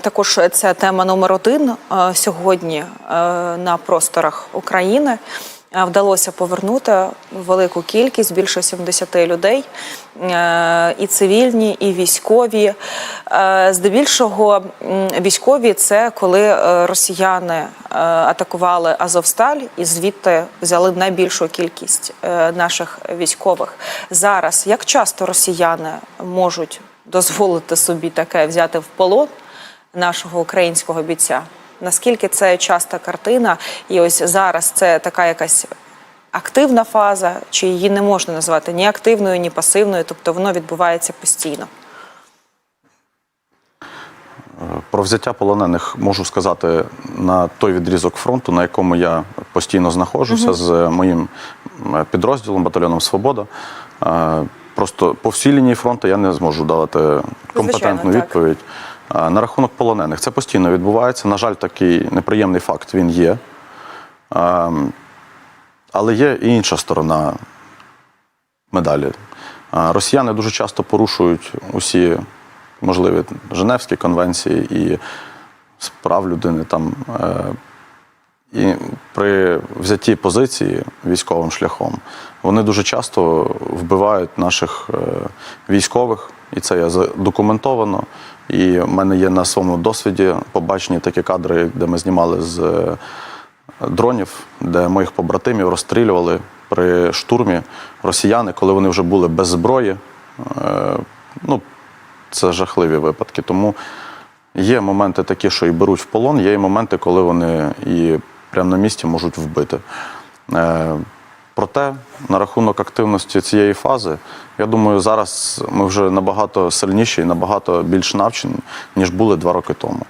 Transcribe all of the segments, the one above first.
також це тема номер один е, сьогодні е, на просторах України. Е, Вдалося повернути велику кількість, більше 70 людей, і цивільні, і військові. Здебільшого військові це коли росіяни атакували Азовсталь і звідти взяли найбільшу кількість наших військових. Зараз як часто росіяни можуть дозволити собі таке взяти в полон нашого українського бійця? Наскільки це часта картина, і ось зараз це така якась активна фаза, чи її не можна назвати ні активною, ні пасивною, тобто воно відбувається постійно. Про взяття полонених можу сказати на той відрізок фронту, на якому я постійно знаходжуся з моїм підрозділом батальйоном Свобода. Е, Просто по всій лінії фронту я не зможу дати компетентну так. відповідь. Е, На рахунок полонених це постійно відбувається. На жаль, такий неприємний факт він є. Але є і інша сторона медалі. Росіяни дуже часто порушують усі можливі Женевські конвенції і з прав людини там. е, І при взятті позиції військовим шляхом вони дуже часто вбивають наших е, військових, і це є задокументовано. І в мене є на своєму досвіді побачені такі кадри, де ми знімали з е, дронів, де моїх побратимів розстрілювали при штурмі росіяни, коли вони вже були без зброї. Е, Ну, це жахливі випадки. Тому є моменти такі, що і беруть в полон, є і моменти, коли вони і прямо на місці можуть вбити. Проте, на рахунок активності цієї фази, я думаю, зараз ми вже набагато сильніші і набагато більш навчені, ніж були два роки тому.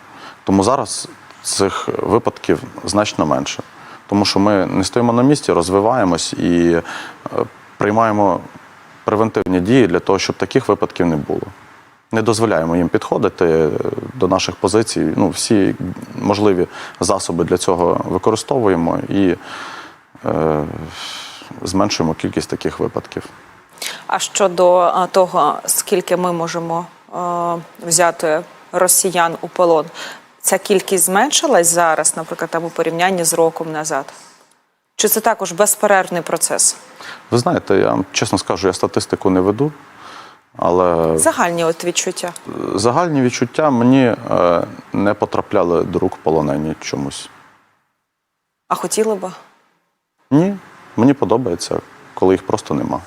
Тому зараз цих випадків значно менше. Тому що ми не стоїмо на місці, розвиваємось і е, приймаємо превентивні дії для того, щоб таких випадків не було. Не дозволяємо їм підходити е, до наших позицій. Ну, всі можливі засоби для цього використовуємо і е, зменшуємо кількість таких випадків. А щодо того, скільки ми можемо взяти росіян у полон, ця кількість зменшилась зараз, наприклад, там у порівнянні з роком назад? Чи це також безперервний процес? Ви знаєте, я чесно скажу, я статистику не веду, але Загальні от відчуття. загальні відчуття мені е, не потрапляли до рук полонені чомусь. А хотіли би? Ні, мені подобається, коли їх просто нема.